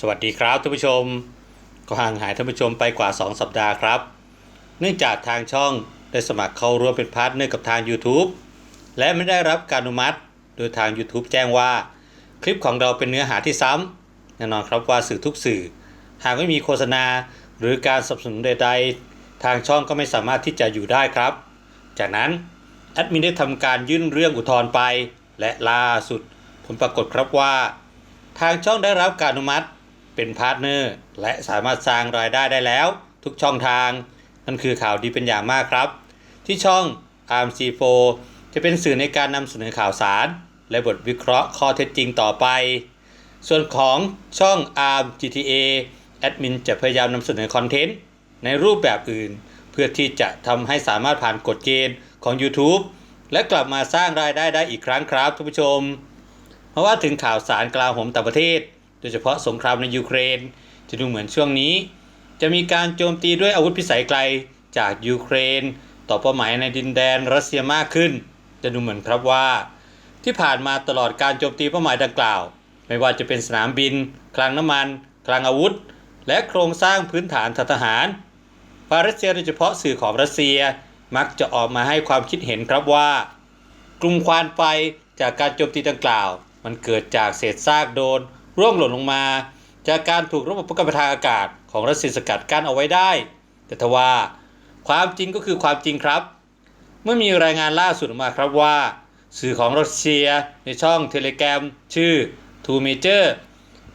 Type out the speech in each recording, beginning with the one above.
สวัสดีครับท่านผู้ชม ก็ห่างหายท่านผู้ชมไปกว่า 2 สัปดาห์ครับ เนื่องจากทางช่องได้สมัครเข้าร่วมเป็นพาร์ทเนอร์กับทาง YouTube และไม่ได้รับการอนุมัติ โดยทาง YouTube แจ้งว่า คลิปของเราเป็นเนื้อหาที่ซ้ำแน่นอนครับว่าสื่อทุกสื่อ หากไม่มีโฆษณาหรือการสนับสนุนใด ๆ ทางช่องก็ไม่สามารถที่จะอยู่ได้ครับ จากนั้นแอดมินได้ทำการยื่นเรื่องอุทธรณ์ไป และล่าสุดผลปรากฏครับว่า ทางช่องได้รับการอนุมัติ เป็นพาร์ทเนอร์และสามารถสร้างรายได้ได้แล้ว ทุกช่องทาง นั่นคือข่าวดีเป็นอย่างมากครับ ที่ช่อง RMC4 จะเป็นสื่อในการนำเสนอข่าวสาร และบทวิเคราะห์ข้อเท็จจริงต่อไป ส่วนของช่อง ARM GTA แอดมินจะพยายามนำเสนอคอนเทนต์ในรูปแบบอื่น เพื่อที่จะทำให้สามารถผ่านกฎเกณฑ์ของ YouTube และกลับมาสร้างรายได้ได้อีกครั้งครับท่านผู้ชม เพราะว่าถึงข่าวสารกลาโหมต่างประเทศ โดยเฉพาะสงครามในยูเครน จะดูเหมือนช่วงนี้ จะมีการโจมตีด้วยอาวุธพิสัยไกลจากยูเครน ต่อเป้าหมายในดินแดนรัสเซียมากขึ้น จะดูเหมือนครับว่า ที่ผ่านมาตลอดการโจมตีเป้าหมายดังกล่าว ไม่ว่าจะเป็นสนามบิน คลังน้ำมัน คลังอาวุธ และโครงสร้างพื้นฐานทหารฝ่ายรัสเซียโดยเฉพาะสื่อของรัสเซียมักจะออกมาให้ความคิดเห็นครับว่ากลุ่มควันไฟจากการโจมตีดังกล่าว มันเกิดจากเศษซากโดน ร่วงหล่นลงมา จากการถูกระบบป้องกันทางอากาศของรัสเซียสกัดกั้นเอาไว้ได้ แต่ทว่า ความจริงก็คือความจริงครับ เมื่อมีรายงานล่าสุดออกมาครับว่า สื่อของรัสเซียในช่องเทเล g r a m ชื่อ Two Major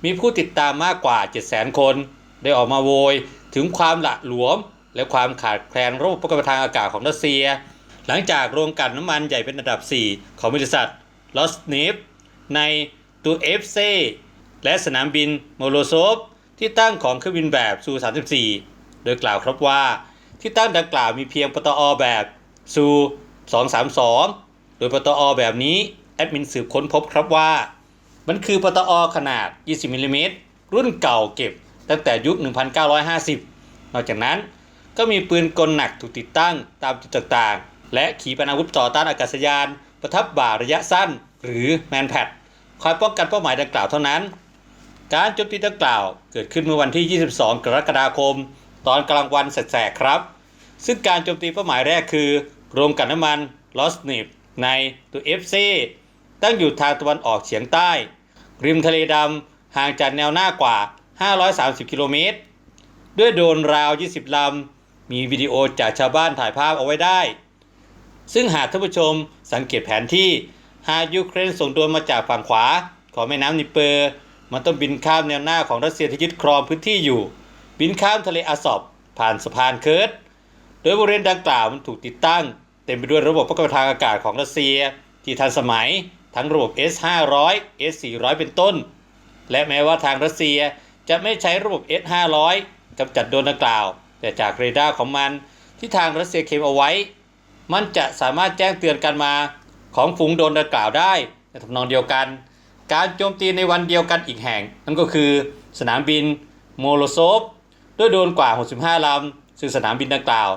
มีผู้ติดตามมากกว่า 700,000 คน ได้ออกมาโวยถึงความหละหลวม และความขาดแคลนระบบป้องกันทางอากาศของรัสเซีย หลังจากโรงกลั่นน้ำมันใหญ่เป็นอันดับ 4 ของบริษัทลอสเนฟในตูเอฟเซ และสนามบินโมโลโซฟที่ตั้งของเครื่องบินแบบซู 34 โดยกล่าวครับว่า ที่ตั้งดังกล่าวมีเพียงปตอแบบซู 232 โดยปตอแบบนี้แอดมินสืบค้นพบครับว่า มันคือปตอขนาด 20มิลลิเมตรรุ่นเก่าเก็บตั้งแต่ยุค 1950 นอกจากนั้นก็มีปืนกลหนักถูกติดตั้งตามจุดต่างๆ และขีปนาวุธต่อต้านอากาศยาน ประทับบ่าระยะสั้น หรือแมนแพดคอยป้องกันเป้าหมายดังกล่าวเท่านั้น การโจมตีดังกล่าว เกิดขึ้นเมื่อวันที่ 22 กรกฎาคม ตอนกลางวันแสกๆครับ ซึ่งการโจมตีเป้าหมายแรกคือโรงกันน้ำมันลอสเนฟในตัวเอฟซีตั้งอยู่ทางตะวันออกเฉียงใต้ ริมทะเลดำห่างจากแนวหน้ากว่า 530 กิโลเมตร ด้วยโดนราว 20 ลำ มีวิดีโอจากชาวบ้านถ่ายภาพเอาไว้ได้ ซึ่งหากท่านผู้ชมสังเกตแผนที่ หากยูเครนส่งโดนมาจากฝั่งขวาของแม่น้ำนิเปอร์ มันต้องบินข้ามแนวหน้าของรัสเซียที่ยึดครองพื้นที่อยู่ บินข้ามทะเลอาซอบผ่านสะพานเคิร์ดโดยบริเวณดังกล่าวมันถูกติดตั้ง เต็มไปด้วยระบบป้องกันทางอากาศของรัสเซีย ที่ทันสมัยทั้งระบบ S500 S400 เป็นต้น และแม้ว่าทางรัสเซียจะไม่ใช้ระบบ S500 กำจัดโดนดังกล่าว แต่จากเรดาร์ของมันที่ทางรัสเซียเคลมเอาไว้ มันจะสามารถแจ้งเตือนกันมาของฝูงโดนดังกล่าวได้ในทำนองเดียวกัน การโจมตีในวันเดียวกันอีกแห่ง นั่นก็คือสนามบินโมโลโซฟด้วยโดนกว่า 65 ลำ ซึ่งสนามบินดังกล่าว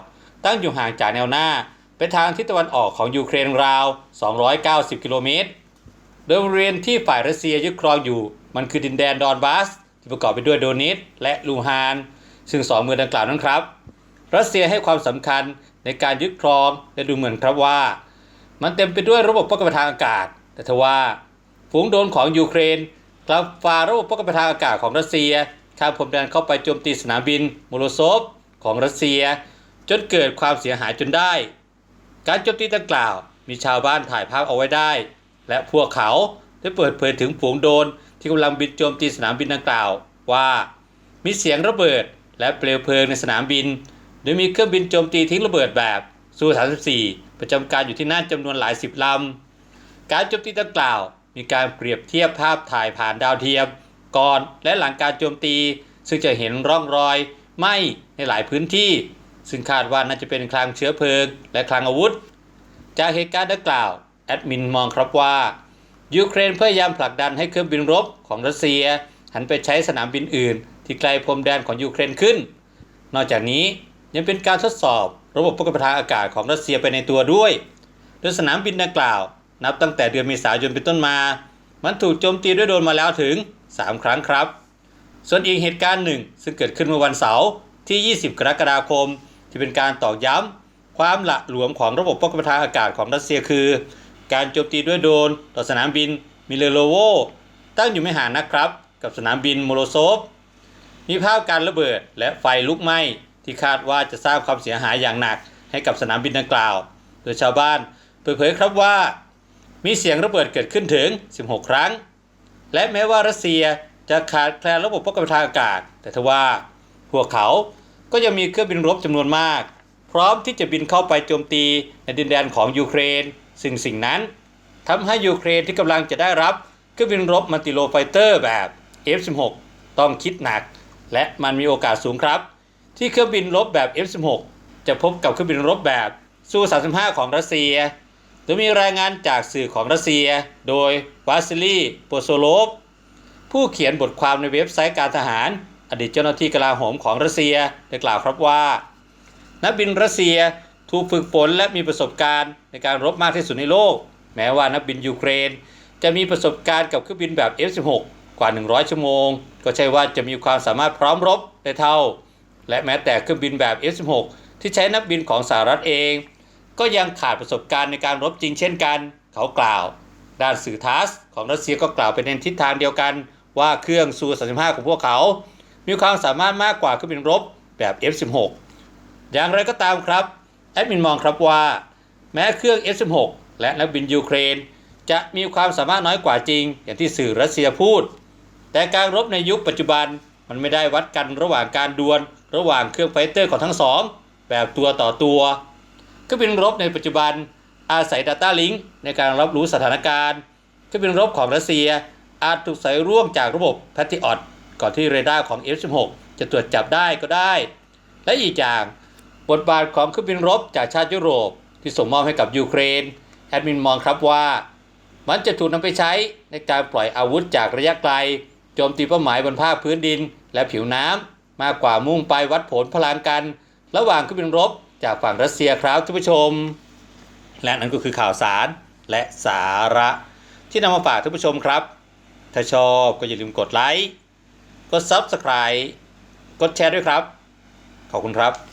ตั้งอยู่ห่างจากแนวหน้าไปทางทิศตะวันออกของยูเครนราว 290 กิโลเมตร โดยบริเวณที่ฝ่ายรัสเซียยึดครองอยู่ มันคือดินแดนดอนบาส ที่ประกอบไปด้วยโดนิตและลูฮาน ซึ่งสองเมืองดังกล่าวนั้นครับ รัสเซียให้ความสำคัญในการยึดครองและดูเหมือนครับว่า มันเต็มไปด้วยระบบป้องกันทางอากาศ แต่ทว่า ฝูงโดรนของยูเครนกลับฝ่าระบบป้องกันทางอากาศของรัสเซียข้ามพรมแดนเข้าไปโจมตีสนามบินโมโลโซฟของรัสเซีย จนเกิดความเสียหายจนได้ การโจมตีดังกล่าวมีชาวบ้านถ่ายภาพเอาไว้ได้ และพวกเขาได้เปิดเผยถึงฝูงโดรนที่กำลังบินโจมตีสนามบินดังกล่าว ว่ามีเสียงระเบิดและเปลวเพลิงในสนามบิน โดยมีเครื่องบินโจมตีทิ้งระเบิดแบบซู34ประจำการอยู่ที่นั่นจำนวนหลายสิบลำการโจมตีดังกล่าว มีการเปรียบเทียบภาพถ่ายผ่านดาวเทียม ก่อนและหลังการโจมตี ซึ่งจะเห็นร่องรอยไหม้ในหลายพื้นที่ ซึ่งคาดว่าน่าจะเป็นคลังเชื้อเพลิง และคลังอาวุธ จากเหตุการณ์ดังกล่าวแอดมินมองครับว่า ยูเครนพยายามผลักดันให้เครื่องบินรบของรัสเซีย หันไปใช้สนามบินอื่น ที่ไกลพรมแดนของยูเครนขึ้น นอกจากนี้ยังเป็นการทดสอบระบบป้องกันทางอากาศของรัสเซียไปในตัวด้วย โดยสนามบินดังกล่าว นับตั้งแต่เดือนเมษายนเป็นต้นมา มันถูกโจมตีด้วยโดรนมาแล้วถึง 3 ครั้งครับ ส่วนอีกเหตุการณ์หนึ่ง ซึ่งเกิดขึ้นเมื่อวันเสาร์ที่ 20 กรกฎาคม ที่เป็นการตอกย้ำความหละหลวมของระบบป้องกันทางอากาศของรัสเซียคือ การโจมตีด้วยโดรนต่อสนามบินมิเลโลโวตั้งอยู่ไม่ห่างนะครับ กับสนามบินโมโลโซฟมีภาพการระเบิดและไฟลุกไหม้ที่คาดว่าจะสร้างความเสียหายอย่างหนักให้กับสนามบินดังกล่าว โดยชาวบ้านเปิดเผยครับว่า มีเสียงระเบิดเกิดขึ้นถึง 16 ครั้ง และแม้ว่ารัสเซียจะขาดแคลนระบบป้องกันทางอากาศ แต่ทว่าพวกเขาก็ยังมีเครื่องบินรบจำนวนมาก พร้อมที่จะบินเข้าไปโจมตีในดินแดนของยูเครน ซึ่งสิ่งนั้นทำให้ยูเครนที่กำลังจะได้รับเครื่องบินรบมัลติโลไฟเตอร์แบบ F-16 ต้องคิดหนัก และมันมีโอกาสสูงครับ ที่เครื่องบินรบแบบ F-16 จะพบกับเครื่องบินรบแบบซู35ของรัสเซีย ดยมีรายงานจากสื่อของรัสเซีย โดยวาซิลีโปโซโลฟ ผู้เขียนบทความในเว็บไซต์การทหาร อดีตเจ้าหน้าที่กลาโหมของรัสเซียได้กล่าวครับว่า นักบินรัสเซียถูกฝึกฝนและมีประสบการณ์ในการรบมากที่สุดในโลก แม้ว่านักบินยูเครน จะมีประสบการณ์กับเครื่องบินแบบ F-16 กว่า 100 ชั่วโมง ก็ใช่ว่าจะมีความสามารถพร้อมรบได้เท่า และแม้แต่เครื่องบินแบบ F-16 ที่ใช้นักบินของสหรัฐเอง ก็ยังขาดประสบการณ์ในการรบจริงเช่นกัน เขากล่าว ด้านสื่อทัสของรัสเซียก็กล่าวไปในทิศทางเดียวกันว่าเครื่องซู 35 ของพวกเขา มีความสามารถมากกว่าเครื่องบินรบแบบ F16 อย่างไรก็ตามครับ แอดมินมองครับว่า แม้เครื่อง F16 และนักบินยูเครน จะมีความสามารถน้อยกว่าจริง อย่างที่สื่อรัสเซียพูด แต่การรบในยุคปัจจุบันมันไม่ได้วัดกันระหว่างการดวล ระหว่างเครื่องไฟเตอร์ของทั้งสอง แบบตัวต่อตัว เครื่องบินรบในปัจจุบันอาศัย Data Link ในการรับรู้สถานการณ์เครื่องบินรบของรัสเซีย อาจถูกใส่ร่วมจากระบบ Patriot ก่อนที่เรดาร์ของ F16 จะตรวจจับได้ก็ได้ และอีกอย่างบทบาทของเครื่องบินรบจากชาติยุโรป ที่ส่งมอบให้กับยูเครนแอดมินมองครับว่า มันจะถูกนำไปใช้ในการปล่อยอาวุธจากระยะไกลโจมตีเป้าหมายบนภาคพื้นดินและผิวน้ำมากกว่ามุ่งไปวัดผลพลังกัน ระหว่างเครื่องบินรบ จากฝั่งรัสเซียครับท่านผู้ชม และนั่นก็คือข่าวสารและสาระที่นำมาฝากท่านผู้ชมครับ ถ้าชอบก็อย่าลืมกดไลค์ กด Subscribe กดแชร์ด้วยครับ ขอบคุณครับ